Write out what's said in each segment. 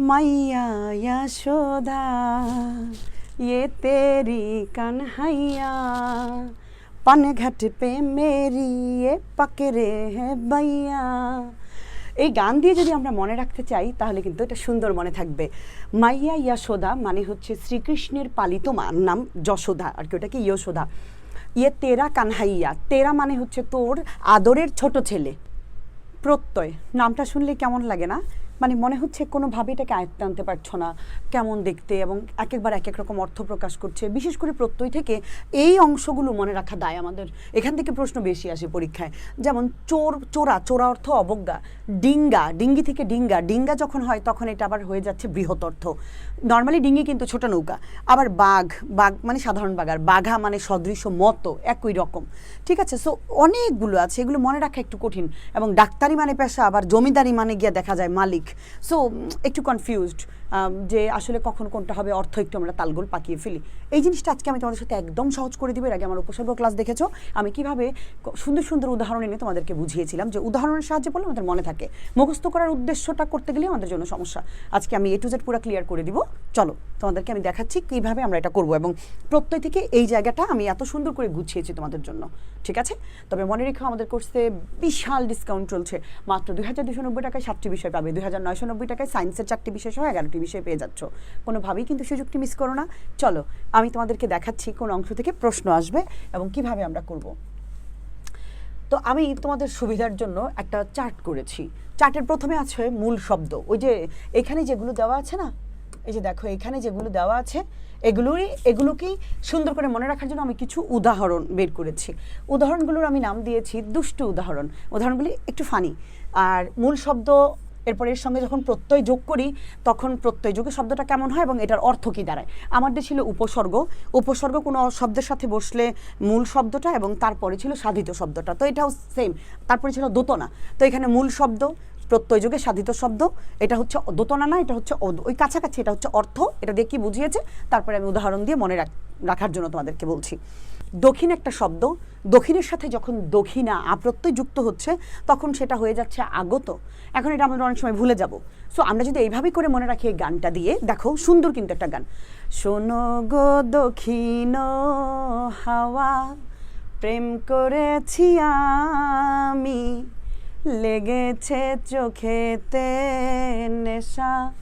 मैया यशोदा ये तेरी कन्हैया पन घट पे मेरी ये पकड़े है बैया এই গান দিয়ে যদি আমরা মনে রাখতে চাই তাহলে কিন্তু এটা সুন্দর মনে থাকবে মাইয়া ইয়াশোদা মানে হচ্ছে শ্রীকৃষ্ণের পালিত মা- নাম যশোদা আর কি ওটাকে যশোদা ইয়ে তেরা কানহাইয়া তেরা মানে হচ্ছে তোর আদরের ছোট ছেলে প্রত্যয় নামটা শুনলে কেমন লাগে না মানে মনে হচ্ছে কোনোভাবে এটাকে আয়ত্তে আনতে পারছ না, কেমন দেখতে এবং এক একবার এক এক রকম অর্থ প্রকাশ করছে। বিশেষ করে প্রত্যয় থেকে এই অংশগুলো মনে রাখা দায় আমাদের। এখান থেকে প্রশ্ন বেশি আসে পরীক্ষায়। যেমন চোর, চোরা চোরা অর্থ অবজ্ঞা। ডিঙ্গা, ডিঙ্গি থেকে ডিঙ্গা। ডিঙ্গা যখন হয় তখন এটা আবার হয়ে যাচ্ছে বৃহৎ অর্থ। নর্মালি ডিঙ্গি কিন্তু ছোট নৌকা। আবার বাঘ বাঘ মানে সাধারণ বাঘ। আর বাঘা মানে সদৃশ মতো, একই রকম। ঠিক আছে? সো অনেকগুলো আছে। এগুলো মনে রাখা একটু কঠিন। এবং ডাক্তারি মানে পেশা, আবার জমিদারি মানে গিয়ে দেখা যায় মালিক। সো একটু কনফিউজড যে আসলে কখন কোনটা হবে, অর্থ একটু আমরা তালগোল পাকিয়ে ফেলি। এই জিনিসটা আজকে আমি তোমাদের সাথে একদম সহজ করে দিব। এর আগে আমার উপসর্গ ক্লাস দেখেছ। আমি কীভাবে সুন্দর সুন্দর উদাহরণ এনে তোমাদেরকে বুঝিয়েছিলাম, যে উদাহরণের সাহায্যে বললে আমাদের মনে থাকে। মুখস্থ করার উদ্দেশ্যটা করতে গেলে আমাদের জন্য সমস্যা। আজকে আমি এ টু জেড পুরো ক্লিয়ার করে দিব। চলো, তোমাদেরকে আমি দেখাচ্ছি কীভাবে আমরা এটা করব এবং প্রত্যয় থেকে এই জায়গাটা আমি এত সুন্দর করে গুছিয়েছি তোমাদের জন্য। ঠিক আছে? তবে মনে রেখো আমাদের কোর্সে বিশাল ডিসকাউন্ট চলছে। মাত্র দুই হাজার দুশো নব্বই টাকায় সাতটি বিষয় পাবে। দুই হাজার নয়শো নব্বই টাকায় সায়েন্সের চারটি বিষয় সহ এগারোটি বিষয় পেয়ে যাচ্ছ। কোনোভাবেই কিন্তু সুযোগটি মিস করো না। চলো, আমি তোমাদেরকে দেখাচ্ছি কোন অংশ থেকে প্রশ্ন আসবে এবং কীভাবে আমরা করব। তো আমি তোমাদের সুবিধার জন্য একটা চার্ট করেছি। চার্টের প্রথমে আছে মূল শব্দ। ওই যে এখানে যেগুলো দেওয়া আছে না, এই যে দেখো, এখানে যেগুলো দেওয়া আছে, এগুলোই, এগুলোকেই সুন্দর করে মনে রাখার জন্য আমি কিছু উদাহরণ বের করেছি। উদাহরণগুলোর আমি নাম দিয়েছি দুষ্টু উদাহরণ। উদাহরণগুলি একটু ফানি আর মূল শব্দ এরপর এর সঙ্গে যখন প্রত্যয় যোগ করি, তখন প্রত্যয় যোগে শব্দটা কেমন হয় এবং এটার অর্থ কী দাঁড়ায়? আমাদের ছিল উপসর্গ। উপসর্গ কোনো শব্দের সাথে বসলে মূল শব্দটা এবং তারপরে ছিল সাধিত শব্দটা। তো এটাও সেম তারপরে ছিল দোতনা। তো এখানে মূল শব্দ প্রত্যয় যোগে সাধিত শব্দ, এটা হচ্ছে দোতনা না, এটা হচ্ছে ওই কাছাকাছি, এটা হচ্ছে অর্থ, এটা দিয়ে কি বুঝিয়েছে? তারপরে আমি উদাহরণ দিয়ে মনে রাখ- রাখার জন্য তোমাদেরকে বলছি। দক্ষিণ একটা শব্দ, দক্ষিণের সাথে যখন দক্ষিণা আপ্রত্যয় যুক্ত হচ্ছে, তখন সেটা হয়ে যাচ্ছে আগত। এখন এটা আমরা অনেক সময় ভুলে যাব। সো আমরা যদি এইভাবেই করে মনে রাখি এই গানটা দিয়ে, দেখো সুন্দর কিন্তু একটা গান। শোনো গো দক্ষিণ হাওয়া, প্রেম করেছি আমি লেগেছে চোখেতে নেশা।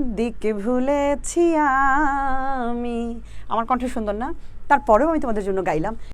দিকে ভুলেছি আমি। আমার কণ্ঠ সুন্দর না? তারপরেও আমি তোমাদের জন্য গাইলাম।